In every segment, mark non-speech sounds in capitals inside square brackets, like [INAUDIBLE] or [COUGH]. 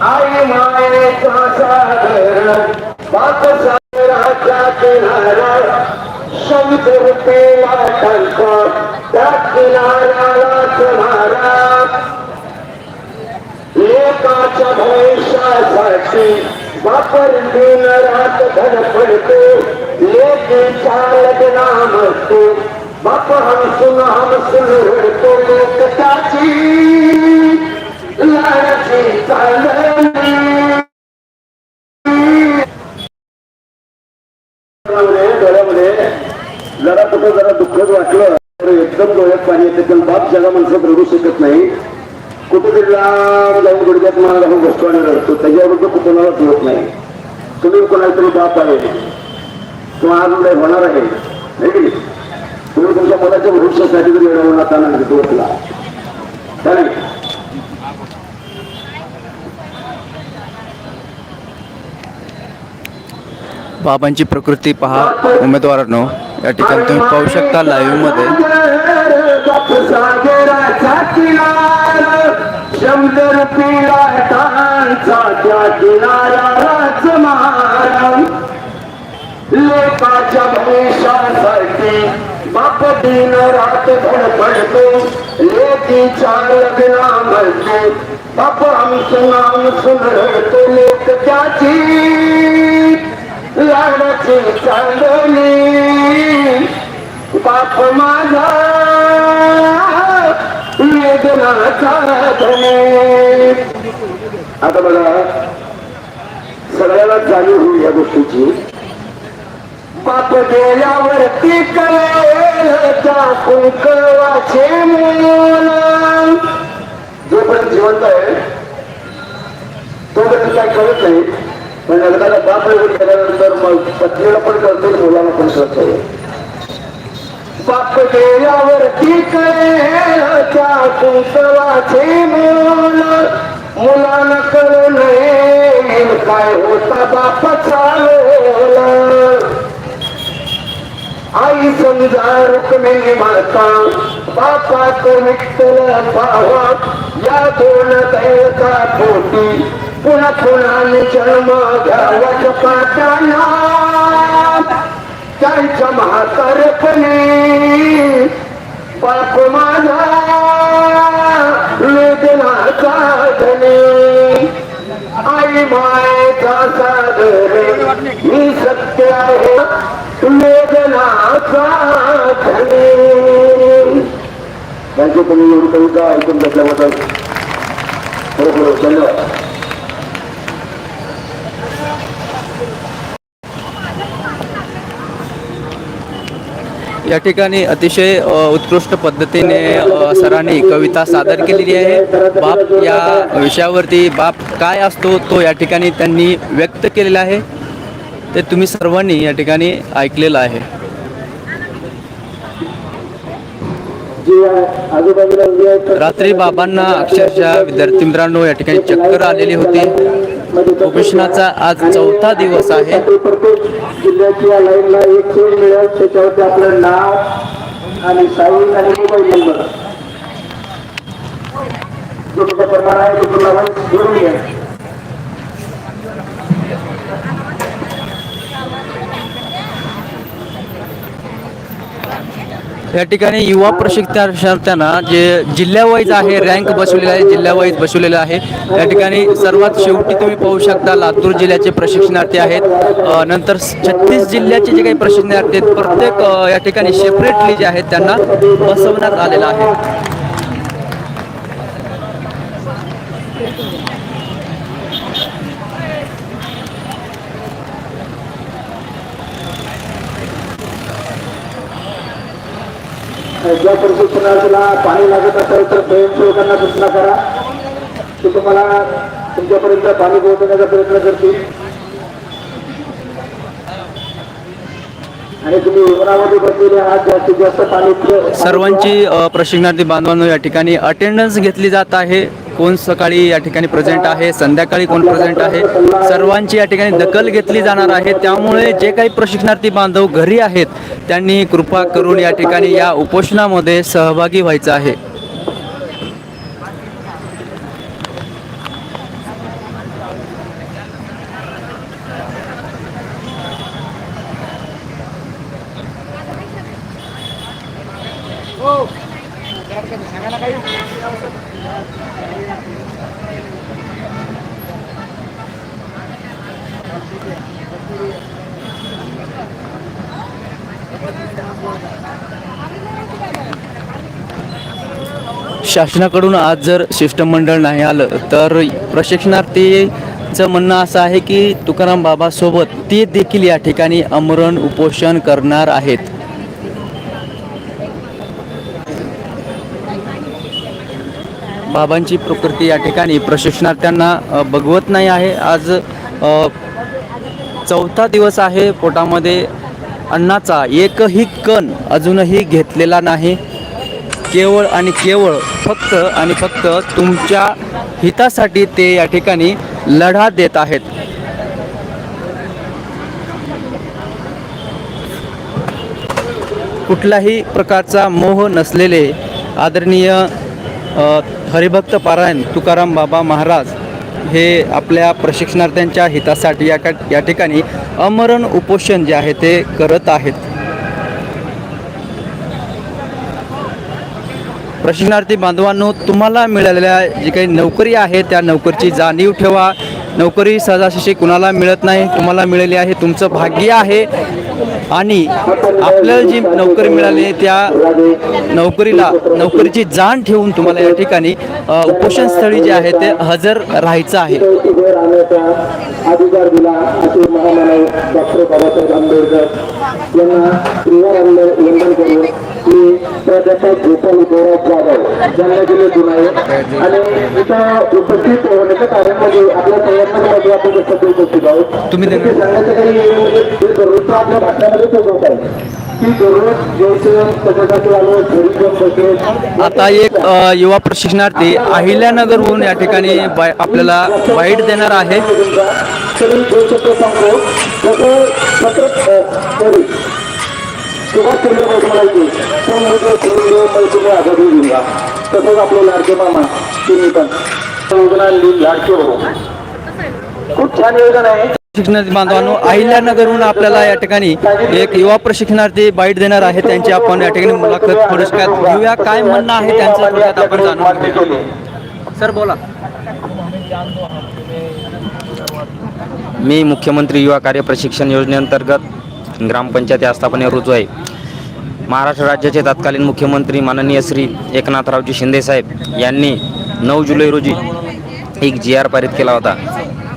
आई मायेचा सागर बाप सागराचा किनारा समुद्र पेला टंका त्या किनाऱ्यालाच मारा एकाच्या भविष्यासाठी वापर दिन रात धडपडतो लेकीच्या लग्नामतो बाप हमसून हमसून रडतो लोक त्याची लाडाची डोळ्यामध्ये जरा कुठं जरा दुःखच वाटलं तर एकदम डोळ्यात पाणी येते पण बाप जगा माणसात रडू शकत नाही कुठेतरी लांब जाऊन गुडघ्यात मला राहून बसतो आणि रडतो त्याच्याबरोबर कुणाला होत नाही तुम्ही कोणाला तरी बाप आहे किंवा आज उद्या होणार आहे नाही की नाही? तुम्ही तुमच्या मुलाच्या भविष्यासाठी जरी एवढा आता नाही बाबांची प्रकृती पहा. उमेदवारांनो या ठिकाणी तुम्ही पाहू शकता लाईव्हमध्ये. सागराचा किनारा शंभर पिराटांचा त्या किनाऱ्यालाच मारा लोकाच्या भविष्यासाठी बाप दिन रात धडपडतो लेकीच्या म्हणतो बाप आमचं नाम सुनरतो लोक त्याची. लाडाची चांदोली बाप माझा वेदनाचा धनी. आता बघा सगळ्याला जाणीव होईल या गोष्टीची. बाप गेल्यावरती कळेल त्या कुंकवाचे मोल. जोपर्यंत जिवंत आहे तोपर्यंत काय कळत नाही. पण लग्नाला बाप निघून गेल्यानंतर मग पत्नीला पण कळतो मुलाला पण कळतो बाप गेल्यावरती कळेल त्या कुंकवाचे मोल. मुलानं कळू नये काय होता बाप चालवला आई समजा रुक्मिणी माता बापाच विठ्ठल पावा या दोन दैवता पोटी पुन्हा पुन्हा जन्म घ्यावच पाटाला त्यांच्या म्हातारपणी बाप माझा वेदनाचा धनी आई मायेचा साधने मी सत्य आहे. वेदना त्यांचे म्हणजे तुम्ही एवढी कविता ऐकून घेतल्याबद्दल खरोखर धन्यवाद. या ठिकाणी अतिशय उत्कृष्ट पद्धतीने सरांनी कविता सादर केलेली आहे. बाप या विषयावरती बाप काय असतो तो या ठिकाणी त्यांनी व्यक्त केलेला आहे. ते तुम्ही सर्वांनी या ठिकाणी ऐकलेलं आहे जे आजूबाजूला उभे आहेत तर- रात्री बाबांना अक्षरशः विद्यार्थी मित्रांनो या ठिकाणी चक्कर आलेली होती. उपोषणाचा आज चौथा दिवस आहे. प्रत्येक जिल्ह्याची या लाईनला एक मिळेल त्याच्यावरती आपलं नाव आणि साईन आणि मोबाईल नंबर. जो प्रमाण आहे तो घेऊन घ्या. या ठिकाणी युवा प्रशिक्षणार्थ्यांना जे जिल्ह्यावाईज आहे रँक बसवलेला आहे जिल्ह्यावाईज बसवलेलं आहे या ठिकाणी सर्वात शेवटी तुम्ही पाहू शकता लातूर जिल्ह्याचे प्रशिक्षणार्थी आहेत. नंतर छत्तीस जिल्ह्याचे जे काही प्रशिक्षणार्थी आहेत प्रत्येक या ठिकाणी सेपरेटली जे आहेत त्यांना बसवण्यात आलेलं आहे. ज्या प्रशिक्षणार्थीला पाणी लागत असेल तर स्वयंसेवकांना सूचना करा. ते तुम्हाला तुमच्यापर्यंत पाणी पोहोचवण्याचा प्रयत्न करतील. आणि तुम्ही उन्हामध्ये बसलेले आहात जास्तीत जास्त पाणी सर्वांची प्रशिक्षणार्थी बांधवांनो या ठिकाणी अटेंडन्स घेतली जात आहे. कोण सकाळी या ठिकाणी प्रेझेंट आहे संध्याकाळी कोण प्रेझेंट आहे? सर्वांची या ठिकाणी दखल घेतली जाणार आहे. त्यामुळे जे काही प्रशिक्षणार्थी बांधव घरी आहेत त्यांनी कृपा करून या ठिकाणी या उपोषणामध्ये सहभागी व्हायचं आहे. शासनाकडून आज जर शिष्टमंडळ नाही आलं तर प्रशिक्षणार्थीचं म्हणणं असं आहे की तुकाराम बाबासोबत ते देखील या ठिकाणी अमरण उपोषण करणार आहेत. बाबांची प्रकृती या ठिकाणी प्रशिक्षणार्थ्यांना बघवत नाही आहे. आज चौथा दिवस आहे पोटामध्ये. अन्नाचा एकही कण अजूनही घेतलेला नाही. केवळ आणि केवळ फक्त आणि फक्त तुमच्या हितासाठी ते या ठिकाणी लढा देत आहेत. कुठल्याही प्रकारचा मोह नसलेले आदरणीय हरिभक्त पारायण तुकाराम बाबा महाराज हे आपल्या प्रशिक्षणार्थ्यांच्या हितासाठी या का या ठिकाणी अमरण उपोषण जे आहे ते करत आहेत. प्रशिक्षणार्थी बांधवांनो तुम्हाला मिळालेल्या जी काही नोकरी आहे त्या नोकरीची जाणीव ठेवा. नोकरी सहजासहजी कुणाला मिळत नाही तुम्हाला मिळाली आहे तुमचं भाग्य आहे. आणि आपल्याला जी नोकरी मिळाली आहे त्या नोकरीला नोकरीची जाण ठेवून तुम्हाला या ठिकाणी अ, उपोषणस्थळी जे आहे ते हजर राहायचं आहे. अधिकार दिला असे महामानव डॉक्टर बाबासाहेब आंबेडकर यांना मी प्राध्यापक गोपाल गौरव जाधव ज्यांना दिले गुन्हे आणि इथं उपस्थित होण्याचं कारण म्हणजे आपल्या आपण उपस्थित आहोत ते सांगायचं काही दररोजचं आपल्या भाषणामध्ये तो होत आहे. की आता एक युवा प्रशिक्षणार्थी अहिल्यानगरहून या ठिकाणी आपल्याला बाईट देणार आहे. म्हणायचे दिला तसंच आपले लाडके मामा पण. योजना आणली लाडके हो खूप छान योजना आहे. प्रशिक्षणार्थी बांधवांनो अहिल्यानगरहून आपल्याला या ठिकाणी एक युवा प्रशिक्षणार्थी बाईट देणार आहे त्यांची आपण या ठिकाणी मुलाखत थोडक्यात घेऊया. काय म्हणणं आहे त्यांचं थोडक्यात आपण जाणून घेऊया. सर बोला. मी मुख्यमंत्री युवा कार्य प्रशिक्षण योजनेअंतर्गत ग्रामपंचायत आस्थापने रुजू आहे. महाराष्ट्र राज्याचे तत्कालीन मुख्यमंत्री माननीय श्री एकनाथरावजी शिंदेसाहेब यांनी नऊ जुलै रोजी एक जी आर पारित केला होता.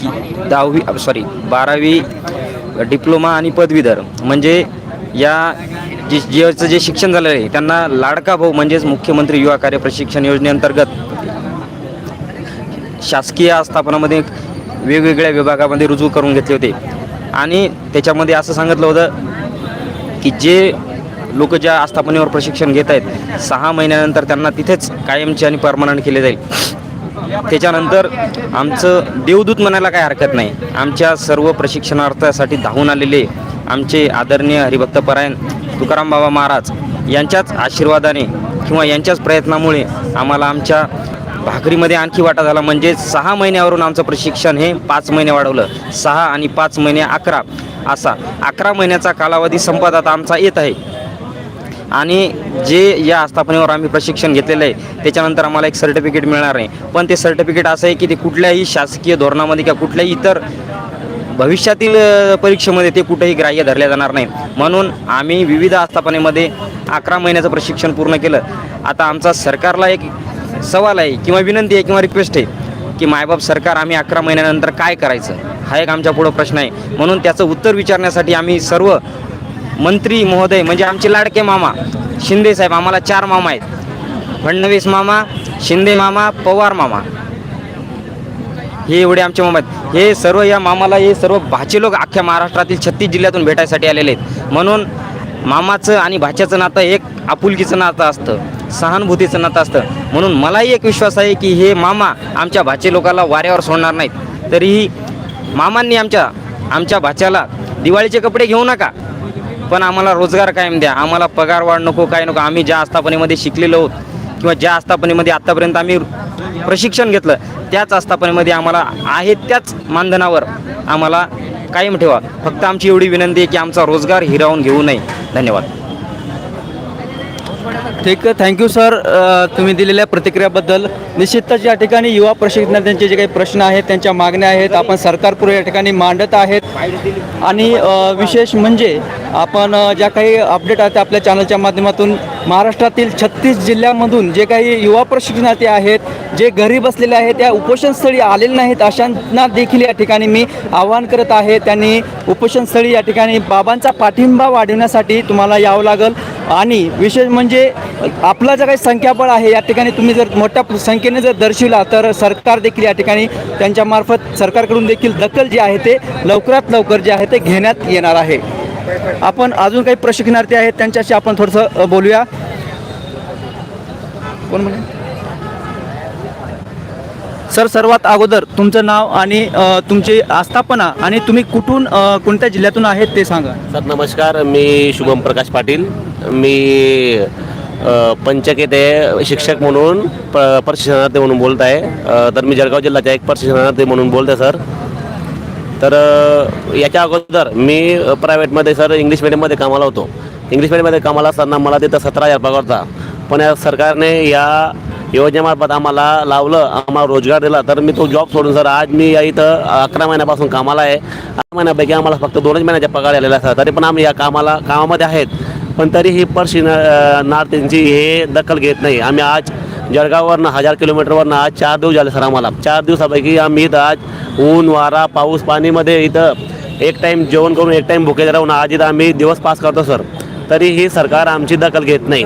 की दहावी सॉरी बारावी डिप्लोमा आणि पदवीधर. म्हणजे या जे जीचं जे शिक्षण झालेलं आहे त्यांना लाडका भाऊ म्हणजेच मुख्यमंत्री युवा कार्य प्रशिक्षण योजनेअंतर्गत शासकीय आस्थापनामध्ये वेगवेगळ्या विभागामध्ये रुजू करून घेतले होते. आणि त्याच्यामध्ये असं सांगितलं होतं की जे लोक ज्या आस्थापनेवर प्रशिक्षण घेत आहेत सहा महिन्यानंतर त्यांना तिथेच कायमचे आणि परमनंट केले जाईल. त्याच्यानंतर आमचं देवदूत म्हणायला काही हरकत नाही. आमच्या सर्व प्रशिक्षणार्थासाठी धावून आलेले आमचे आदरणीय हरिभक्त परायण तुकाराम बाबा महाराज यांच्याच आशीर्वादाने किंवा यांच्याच प्रयत्नामुळे आम्हाला आमच्या भाकरीमध्ये आणखी वाटा झाला. म्हणजे सहा महिन्यावरून आमचं प्रशिक्षण हे पाच महिने वाढवलं. सहा आणि पाच महिने अकरा असा. अकरा महिन्याचा कालावधी संपत आता आमचा येत आहे. आणि जे या आस्थापनेवर आम्ही प्रशिक्षण घेतलेलं आहे त्याच्यानंतर आम्हाला एक सर्टिफिकेट मिळणार आहे. पण ते सर्टिफिकेट असं आहे की ते कुठल्याही शासकीय धोरणामध्ये किंवा कुठल्याही इतर भविष्यातील परीक्षेमध्ये ते कुठेही ग्राह्य धरले जाणार नाही. म्हणून आम्ही विविध आस्थापनेमध्ये अकरा महिन्याचं प्रशिक्षण पूर्ण केलं. आता आमचा सरकारला एक सवाल आहे किंवा विनंती आहे किंवा रिक्वेस्ट आहे की मायबाप सरकार आम्ही अकरा महिन्यानंतर काय करायचं? हा एक आमच्या पुढं प्रश्न आहे. म्हणून त्याचं उत्तर विचारण्यासाठी आम्ही सर्व मंत्री महोदय म्हणजे आमचे लाडके मामा शिंदे साहेब आम्हाला चार मामा आहेत. फडणवीस मामा शिंदे मामा पवार मामा. हे एवढे आमचे मामा आहेत. हे सर्व या मामाला हे सर्व भाचे लोक अख्ख्या महाराष्ट्रातील छत्तीस जिल्ह्यातून भेटायसाठी आलेले आहेत. म्हणून मामाचं आणि भाच्याचं नातं एक आपुलकीचं नातं असतं सहानुभूतीचं नातं असतं. म्हणून मलाही एक विश्वास आहे की हे मामा आमच्या भाचे लोकाला वाऱ्यावर सोडणार नाहीत. तरीही मामांनी आमच्या आमच्या भाच्याला दिवाळीचे कपडे घेऊ नका. पण आम्हाला रोजगार कायम द्या. आम्हाला पगार वाढ नको काय नको. आम्ही ज्या आस्थापनेमध्ये शिकलेलो आहोत किंवा ज्या आस्थापनेमध्ये आत्तापर्यंत आम्ही प्रशिक्षण घेतलं त्याच आस्थापनेमध्ये आम्हाला आहे त्याच मानधनावर आम्हाला कायम ठेवा. फक्त आमची एवढी विनंती आहे की आमचा रोजगार हिरावून घेऊ नये. धन्यवाद. ठीक थँक्यू सर तुम्ही दिलेल्या प्रतिक्रियाबद्दल निश्चितच या ठिकाणी युवा प्रशिक्षणार्थ्यांचे जे काही प्रश्न आहेत त्यांच्या मागण्या आहेत आपण सरकारपुढे या ठिकाणी मांडत आहेत. आणि विशेष म्हणजे आपण ज्या काही अपडेट आहेत आपल्या चॅनलच्या माध्यमातून महाराष्ट्रातील छत्तीस जिल्ह्यामधून जे काही युवा प्रशिक्षणार्थी आहेत जे घरी बसलेले आहेत त्या उपोषणस्थळी आलेले नाहीत अशांना देखील या ठिकाणी मी आवाहन करत आहे. त्यांनी उपोषणस्थळी या ठिकाणी बाबांचा पाठिंबा वाढवण्यासाठी तुम्हाला यावं लागेल. आणि विशेष म्हणजे आपला जे काही संख्याबळ आहे या ठिकाणी तुम्ही जर मोठ्या संख्येने जर दर्शविला तर सरकार देखील या ठिकाणी त्यांच्यामार्फत सरकारकडून देखील दखल जे आहे ते लवकरात लवकर जे आहे ते घेण्यात येणार आहे. आपण अजून काही प्रशिक्षणार्थी आहेत त्यांच्याशी आपण थोडंसं बोलूया. कोण म्हणजे? सर सर्वात अगोदर तुमचं नाव आणि तुमची आस्थापना आणि तुम्ही कुठून कोणत्या जिल्ह्यातून आहेत ते सांगा. सर नमस्कार. मी शुभम प्रकाश पाटील. मी पंचक येथे शिक्षक म्हणून प प्रशिक्षणार्थी म्हणून बोलत आहे तर मी जळगाव जिल्ह्याचा एक प्रशिक्षणार्थी म्हणून बोलत आहे सर. तर याच्या अगोदर मी प्रायव्हेटमध्ये सर इंग्लिश मिडियममध्ये कामाला होतो. इंग्लिश मिडियममध्ये कामाला असताना मला तिथं सतरा हजार पगार होता. पण या सरकारने या योजनेमार्फत आम्हाला लावलं आम्हाला रोजगार दिला. तर मी तो जॉब सोडून सर आज मी या इथं अकरा महिन्यापासून कामाला आहे. अकरा महिन्यापैकी आम्हाला फक्त दोनच महिन्याचा पगार आलेला आहे सर. तरी पण आम्ही या कामाला कामामध्ये आहेत. पण तरीही परशी त्यांची हे दखल घेत नाही. आम्ही आज जळगाववरनं हजार किलोमीटरवरनं आज चार दिवस झाले सर आम्हाला. चार दिवसापैकी आम्ही इथं आज ऊन वारा पाऊस पाणीमध्ये इथं एक टाईम जेवण करून एक टाईम भुकेत राहून आज इथं आम्ही दिवस पास करतो सर. तरीही सरकार आमची दखल घेत नाही.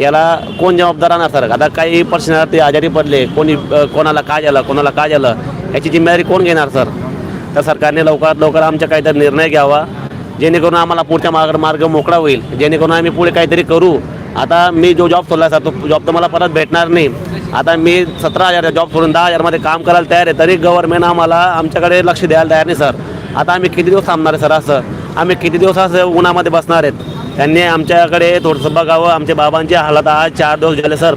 याला कोण जबाबदार राहणार सर? आता काही पर्सनालिटी आजारी पडले कोणी कोणाला काय झालं कोणाला काय झालं याची जिम्मेदारी कोण घेणार सर? तर सरकारने लवकरात लवकर आमचा काहीतरी निर्णय घ्यावा. जेणेकरून आम्हाला पुढच्या मार्ग मार्ग मोकळा होईल. जेणेकरून आम्ही पुढे काहीतरी करू. आता मी जो जॉब सोडला सर तो जॉब तर मला परत भेटणार नाही. आता मी सतरा हजार जॉब सोडून दहा हजारमध्ये काम करायला तयार आहे तरी गव्हर्नमेंट आम्हाला आमच्याकडे लक्ष द्यायला तयार नाही सर आता आम्ही किती दिवस थांबणार आहे सर असं? आम्ही किती दिवस असं उन्हामध्ये बसणार आहेत? त्यांनी आमच्याकडे थोडंसं बघावं. आमच्या बाबांची हालत आज चार दिवस झाले सर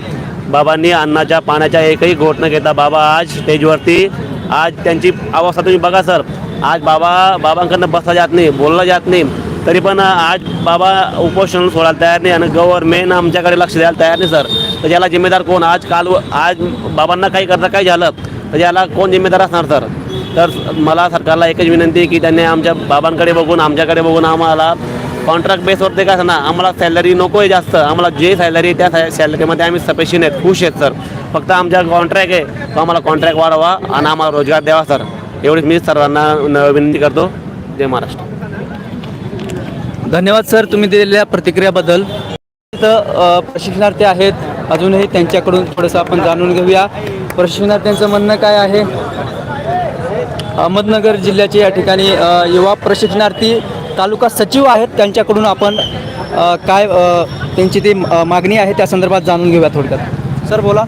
बाबांनी अन्नाच्या पाण्याच्या एकही घोट न घेता बाबा आज स्टेजवरती आज त्यांची अवस्था तुम्ही बघा सर आज बाबा बाबांकडनं बसला जात नाही बोलला जात नाही. तरी पण आज बाबा उपोषण सोडायला तयार नाही आणि गव्हर्नमेंट आमच्याकडे लक्ष द्यायला तयार नाही सर. तर याला जिम्मेदार कोण? आज काल आज बाबांना काही करता काही झालं तर याला कोण जिम्मेदार असणार सर? तर मला सरकारला एकच विनंती आहे की त्यांनी आमच्या बाबांकडे बघून आमच्याकडे बघून आम्हाला कॉन्ट्रॅक्ट बेसवरती काय ना आम्हाला सॅलरी नको आहे जास्त. आम्हाला जे सॅलरी आहे त्या सॅलरीमध्ये आम्ही सफिशियंट आहेत. खुश आहेत सर. फक्त आमच्या कॉन्ट्रॅक्ट आहे. तो आम्हाला कॉन्ट्रॅक्ट वाढवा आणि आम्हाला रोजगार द्यावा सर. एवढीच मी सर्वांना न- विनंती करतो. जय महाराष्ट्र. धन्यवाद सर तुम्ही दिलेल्या प्रतिक्रियाबद्दल. तर प्रशिक्षणार्थी आहेत. अजूनही त्यांच्याकडून थोडंसं आपण जाणून घेऊया. प्रशिक्षणार्थ्यांचं म्हणणं काय आहे? अहमदनगर जिल्ह्याचे या ठिकाणी युवा प्रशिक्षणार्थी तालुका सचिव आहेत. त्यांच्याकडून आपण काय त्यांची ती मागणी आहे त्या संदर्भात जाणून घेऊया थोडक्यात. सर बोला.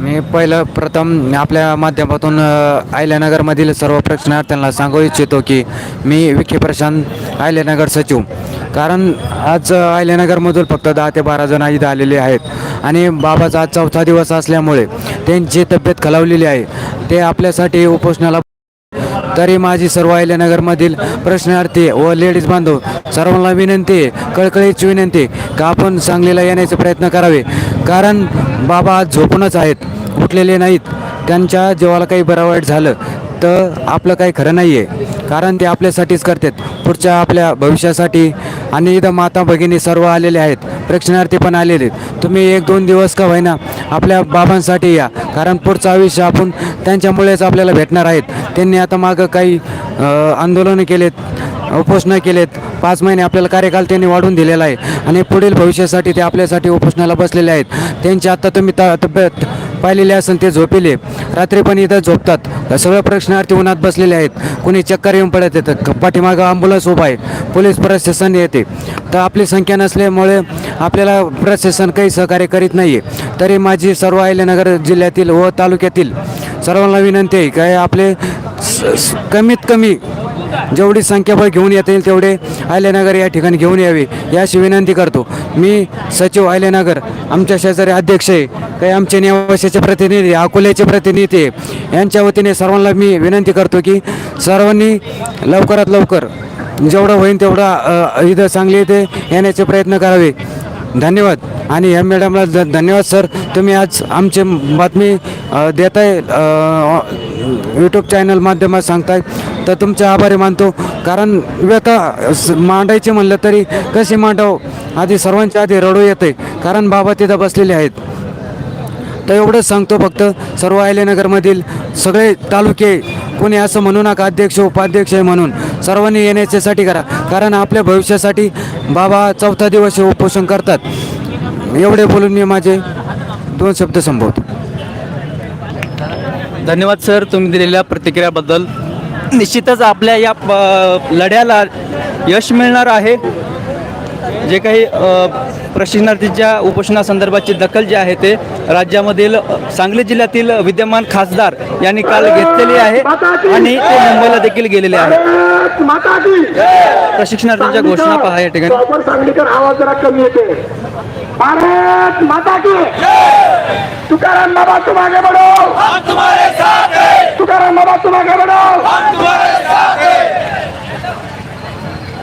मी पहिलं प्रथम आपल्या माध्यमातून आयल्यानगरमधील सर्व प्रश्नार्थ्यांना सांगू इच्छितो की मी विखे प्रशांत आयल्यानगर सचिव. कारण आज आयल्यानगरमधून फक्त दहा ते बारा जण इथं आलेले आहेत. आणि बाबाचा आज चौथा दिवस असल्यामुळे त्यांची तब्येत खालावलेली आहे. ते आपल्यासाठी उपोषणाला तरी माझी सर्व अहिल्यानगरमधील प्रश्नार्थी व लेडीज बांधव सर्वांना विनंती आहे कळकळीची विनंती का आपण सांगलीला येण्याचे प्रयत्न करावे? कारण बाबा आज झोपूनच आहेत उठलेले नाहीत. त्यांच्या जीवाला काही बरं वाईट झालं तर आपलं काही खरं नाही आहे कारण ते आपल्यासाठीच करतात. पुढच्या आपल्या भविष्यासाठी आणि इथं माता भगिनी सर्व आलेले आहेत. प्रेक्षणार्थी पण आलेले आहेत. तुम्ही एक दोन दिवस का होईना आपल्या बाबांसाठी या. कारण पुढचं आयुष्य आपण त्यांच्यामुळेच आपल्याला भेटणार आहेत. त्यांनी आता मागं काही अ, आंदोलनं केलेत. उपोषणं केलेत. पाच महिने आपल्याला कार्यकाल त्यांनी वाढवून दिलेला आहे. आणि पुढील भविष्यासाठी ते आपल्यासाठी उपोषणाला बसलेले आहेत. त्यांची आत्ता तुम्ही त तब्येत पाहिलेले असेल ते झोपेले. रात्री पण इथं झोपतात. सगळे प्रश्नार्थी उन्हात बसलेले आहेत. कुणी चक्कर येऊन पडत येतं पाठीमागं अँब्युलन्स उभा आहे. पोलीस प्रशासन येते. तर आपली संख्या नसल्यामुळे आपल्याला प्रशासन काही सहकार्य करीत नाही आहे तरी माझी सर्व अहिल्यानगर जिल्ह्यातील व तालुक्यातील सर्वांना विनंती आहे काय आपले स- कमीत कमी जेवढी संख्याबळ घेऊन येता येईल तेवढे आयल्यानगर या ठिकाणी घेऊन यावे याशी विनंती करतो मी सचिव अहिल्यानगर आमच्या शेजारी अध्यक्ष आहे काही आमचे नेवाशाचे प्रतिनिधी अकोल्याचे प्रतिनिधी आहे. यांच्या वतीने सर्वांना मी विनंती करतो की सर्वांनी लवकरात लवकर जेवढं होईल तेवढं इथं सांगली इथे येण्याचे प्रयत्न करावे धन्यवाद. आणि या मॅडमला ध धन्यवाद सर. तुम्ही आज आमचे बातमी देत देताय यूट्यूब चॅनल माध्यमात सांगताय. तर तुमचे आभारी मानतो. कारण व्यथा स- मांडायची म्हणलं तरी कशी मांडाव? आधी सर्वांच्या आधी रडू येते. कारण बाबा तिथं बसलेले आहेत. तर एवढंच सांगतो फक्त सर्व आयलेनगरमधील सगळे तालुके कोणी असं म्हणू नका अध्यक्ष उपाध्यक्ष आहे म्हणून. सर्वांनी येण्याच्यासाठी करा. कारण आपल्या भविष्यासाठी बाबा चौथा दिवस हे उपोषण करतात. एवढे बोलून मी माझे दोन शब्द संभवतो धन्यवाद सर. तुम्ही दिलेल्या प्रतिक्रियाबद्दल. निश्चितच आपल्या या प- लढ्याला यश मिळणार आहे. जे काही प्रशिक्षणार्थींच्या उपोषणासंदर्भाची दखल जी आहे ते राज्यामधील सांगली जिल्ह्यातील विद्यमान खासदार यांनी काल घेतलेली आहे आणि ते मुंबईला देखील गेलेले आहेत. भारत माता की प्रशिक्षणार्थींच्या घोषणा पहा या ठिकाणी. प्रॉपर सांगलीकर आवाज जरा कमी येते. भारत माता की तुकाराम बाबा तुम आगे बढ़ो तुकाराम बाबा तुम आगे बढ़ो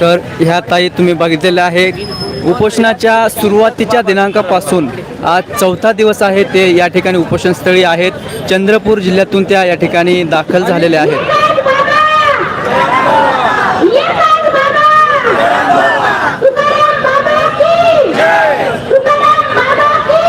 तर ह्या ताई तुम्ही बघितलेल्या आहे उपोषणाच्या सुरुवातीच्या दिनांकापासून आज चौथा दिवस आहे ते या ठिकाणी उपोषणस्थळी आहेत. चंद्रपूर जिल्ह्यातून त्या या ठिकाणी दाखल झालेल्या आहेत येतात बाबा तुकाराम बाबा की तुकाराम बाबा की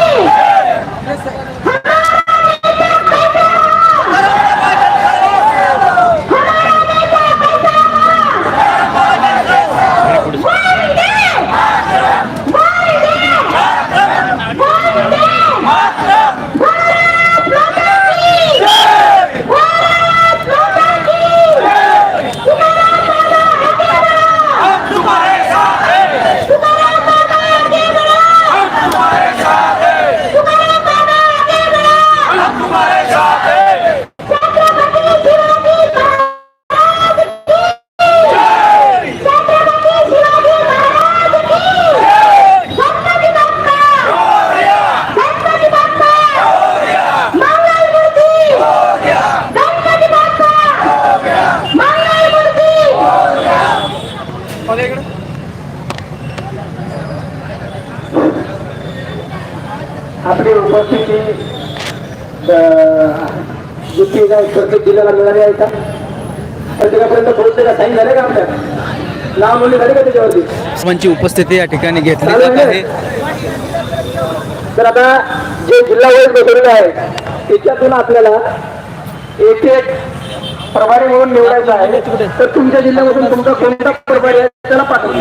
गणपती बाप्पा गणपती बाप्पा मंगलमूर्ती गणपती बाप्पा मंगलमूर्ती आपली उपस्थिती युती प्रत्येक जिल्ह्याला मिळाली आहे का प्रत्येकापर्यंत पोहोचले का साईन झाले का आपल्या नाव नोंदणी झाली का त्याच्यावरती सर्वांची उपस्थिती या ठिकाणी घेतली जात आहे. तर आता जे जिल्हा वैज बसवलेलं आहे त्याच्यातून आपल्याला एक एक प्रभारी म्हणून निवडायचा आहे. तर तुमच्या जिल्ह्यामधून तुमचा कोणता प्रभारी आहे त्याला पाठवून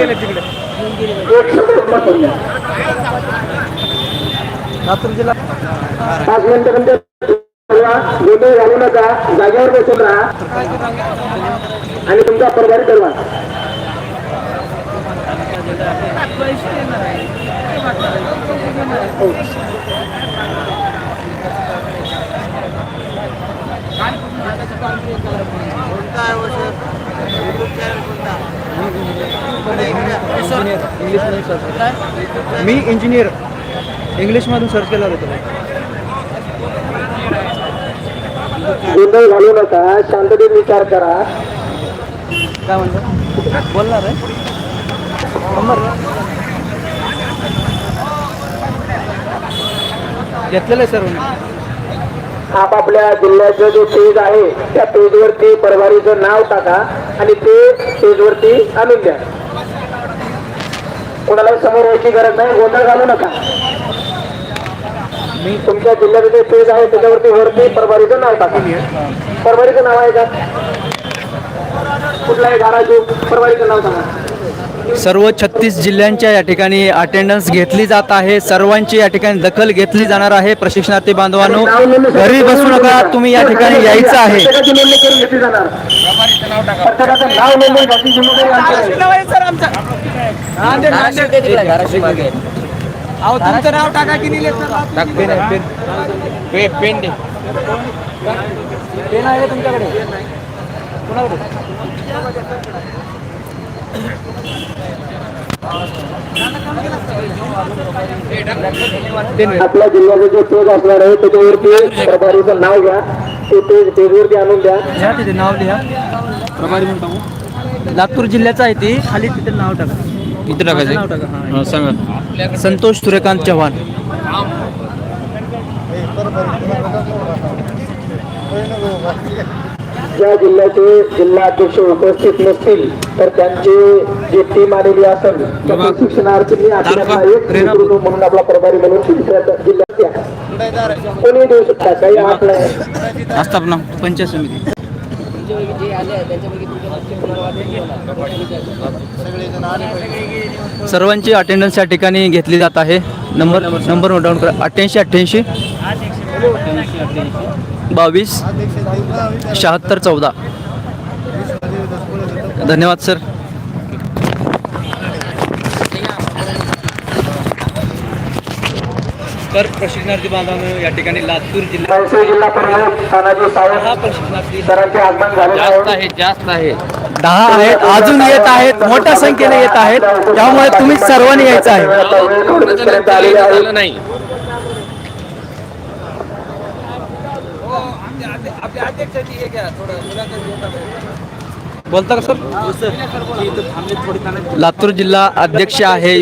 पाच मिनिटं तुमच्या गोंधळ घालू नका जागेवर बसून राहा. आणि तुमचा प्रभारी ठरवा. मी इंजिनियर इंग्लिशमधून सर्च केलं होतं गोंधळ घालू नका. शांततेत विचार करा. काय म्हणतो? बोलणार आहे? शंभर घेतलेलं आहे सर? आपापल्या जिल्ह्याचं जो पेज आहे त्या पेजवरती परवारीचं नाव टाका आणि ते पेजवरती आणून द्या. कोणाला समोर यायची गरज नाही गोंधळ घालू नका. मी तुमच्या जिल्ह्याचं जे पेज आहे त्याच्यावरती वरती परवारीचं नाव टाका. परवारीचं नाव आहे का? कुठलाही धाराशिव? परवारीचं नाव सांगा. सर्व छत्तीस जिल्ह्यांच्या या ठिकाणी अटेंडन्स घेतली जात आहे. सर्वांची या ठिकाणी दखल घेतली जाणार आहे. प्रशिक्षणार्थी बांधवांनो घरी बसू नका. तुम्ही या ठिकाणी यायचं आहे. तुमचं नाव पेन आहे तुमच्याकडे? आपल्या जिल्ह्याचं जे पेज असणार आहे त्याच्यावरती प्रभारीचं नाव घ्या. ते पेज पेजवरती आणून द्या. घ्या तिथे नाव लिहा. प्रभारी म्हणून टाकू. लातूर जिल्ह्याचं आहे ती. खाली तिथे नाव टाका. किती नाव टाका. हां. सांगा. संतोष सूर्यकांत चव्हाण. ज्या जिल्ह्याचे जिल्हाध्यक्ष उपस्थित नसतील तर त्यांची जी टीम आलेली असेल त्या प्रशिक्षणार्थींनी आपल्याला एक नेतृत्व म्हणून आपला प्रभारी म्हणून दुसऱ्या जिल्ह्यात द्या कोणी देऊ शकता काही आठ नाही. आस्थापना पंचायत समिती. सर्वांची अटेंडन्स या ठिकाणी घेतली जात आहे. नंबर नंबर नोट डाऊन करा. अठ्ठ्याऐंशी अठ्ठ्याऐंशी. बावीस शहात्तर चौदा. धन्यवाद सर. तर प्रशिक्षणार्थी बांधवांनो या ठिकाणी लातूर जिल्हा हा प्रशिक्षणार्थी झाले आहे जास्त आहे. दहा आहेत अजून येत आहेत मोठ्या संख्येने येत आहेत. त्यामुळे तुम्ही सर्वांनी यायचं आहे. बोलता का सर? लातूर जिल्हा अध्यक्ष आहे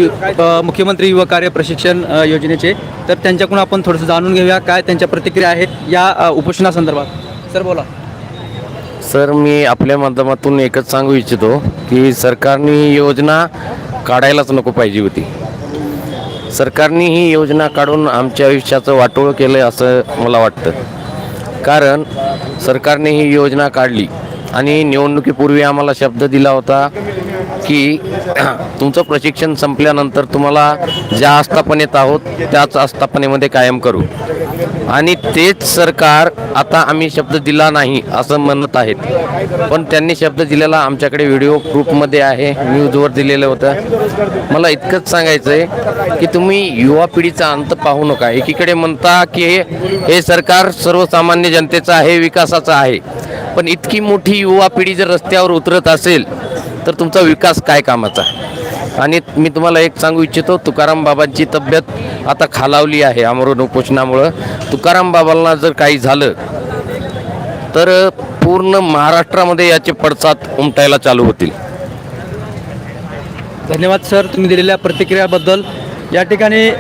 मुख्यमंत्री युवा कार्य प्रशिक्षण योजनेचे. तर त्यांच्याकडून आपण थोडंसं जाणून घेऊया काय त्यांच्या प्रतिक्रिया आहेत या उपोषणासंदर्भात सर बोला. सर मी आपल्या माध्यमातून एकच सांगू इच्छितो की सरकारने ही योजना काढायलाच नको पाहिजे होती. सरकारने ही योजना काढून आमच्या आयुष्याचं वाटोळं केलं आहे असं मला वाटतं. कारण सरकारने ही योजना काढली. आणि निवडणुकीपूर्वी आम्हाला शब्द दिला होता की [CLEARS THROAT] तुमचं प्रशिक्षण संपल्यानंतर तुम्हाला ज्या आस्थापनेत आहोत त्याच आस्थापनेमध्ये कायम करू. आणि तेच सरकार आता आम्ही शब्द दिला नाही असं म्हणत आहेत. पण त्यांनी शब्द दिलेला आमच्याकडे व्हिडिओ प्रूफमध्ये आहे न्यूजवर दिलेलं होतं. मला इतकंच सांगायचं आहे की तुम्ही युवा पिढीचा अंत पाहू नका. एकीकडे म्हणता की हे हे सरकार सर्वसामान्य जनतेचं आहे विकासाचं आहे. पण इतकी मोठी युवा पिढी जर रस्त्यावर उतरत असेल तर तुमचा विकास काय कामाचा? आणि मी तुम्हाला एक सांगू इच्छितो तुकाराम बाबांची तब्येत आता खालावली आहे अमरून उपोषणामुळं. तुकाराम बाबांना जर काही झालं तर पूर्ण महाराष्ट्रामध्ये याचे पडसाद उमटायला चालू होतील. धन्यवाद सर. तुम्ही दिलेल्या प्रतिक्रियाबद्दल या ठिकाणी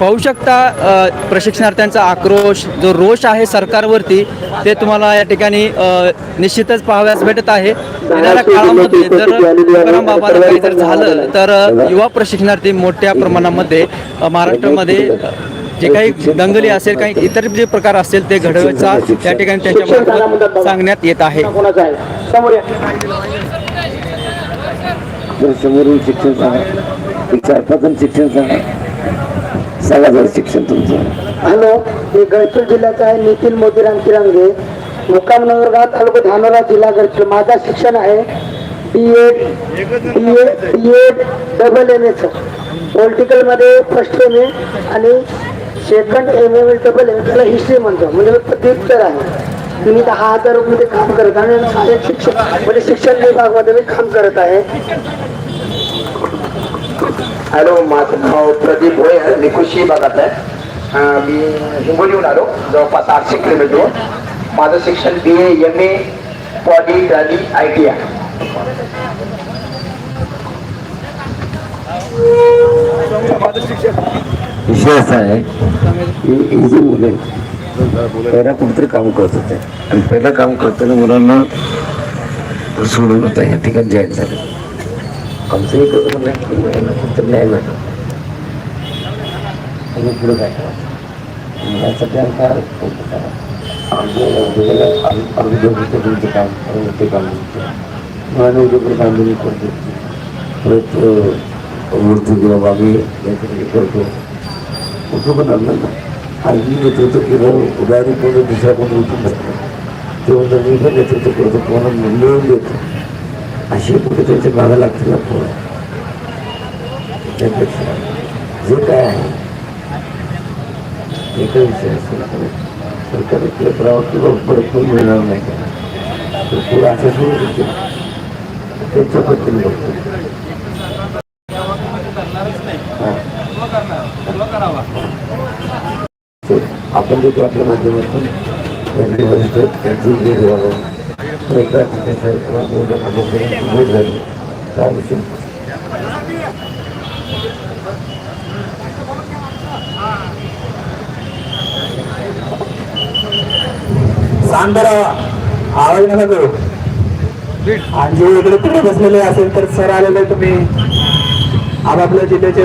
पाहू शकता प्रशिक्षणार्थ्यांचा आक्रोश जो रोष आहे सरकारवरती ते तुम्हाला या ठिकाणी निश्चितच पाहाव्यास भेटत आहे. येणाऱ्या काळामध्ये जर बाबांना काही जर झालं तर युवा प्रशिक्षणार्थी मोठ्या प्रमाणामध्ये महाराष्ट्रामध्ये जे काही दंगली असेल काही इतर जे प्रकार असतील ते घडवायचा या ठिकाणी त्यांच्यामार्फत सांगण्यात येत आहे. समोरून शिक्षण सांगा. एक चार पाच जण शिक्षण सांगा. सांगा जर शिक्षण तुमचं. हॅलो मी गडचिर जिल्ह्याचा आहे नितीन मोतीराम किरांगे मुक्काम नगरगाव तालुका धानोरा जिल्हा गडचिर माझा शिक्षण आहे B Ed B Ed B Ed double M एचं पॉलिटिकलमध्ये फर्स्ट एम ए आणि second M A double M त्याला हिस्ट्री म्हणतो. म्हणजे मी पदव्युत्तर आहे. तुम्ही दहा हजार रुपये काम करत आहे आणि शिक्षक म्हणजे शिक्षण विभागामध्ये मी काम करत आहे. हॅलो माझं नाव प्रदीप भोये मी कृषी विभागात आहे मी हिंगोलीहून आलो जवळपास आठशे किलोमीटर माझं शिक्षण बी ए एम ए पॉली डाली आय टी आय विषय असा आहे. की जी मुलं पहिला कुठेतरी काम करत होते. आणि पहिलं काम करताना मुलांना सोडून होता. या ठिकाणी जॉईन झालं. आमचं एक होतं म्हणणं की मुलांना फक्त न्याय मिळतो आणि पुढे काय करावं मुलांसाठी आमचा तुमचं काम आणि ते काम मुलांना उद्या काम करतो परत मूर्ती किंवा बाबी याच्याकडे करतो कुठं पण आणलं ना आणि नेतृत्व केलं अशी कुठे त्यांच्या मागा लागतील ना पोरं त्यापेक्षा जे काय आहे एका विषय असेल तर सरकारी किंवा परत पण मिळणार नाही का तर पुढं असं सुरू होते त्यांच्या पद्धतीने बघतो आपण जे आपल्या माध्यमातून. त्यांची वरिष्ठ त्यांची सांग बरं आवाज नका करू आणि जे इकडे तिकडे बसलेले असेल तर सर आलेले तुम्ही. आपापल्या जिल्ह्याच्या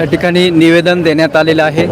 या ठिकाणी निवेदन देण्यात आलेलं आहे.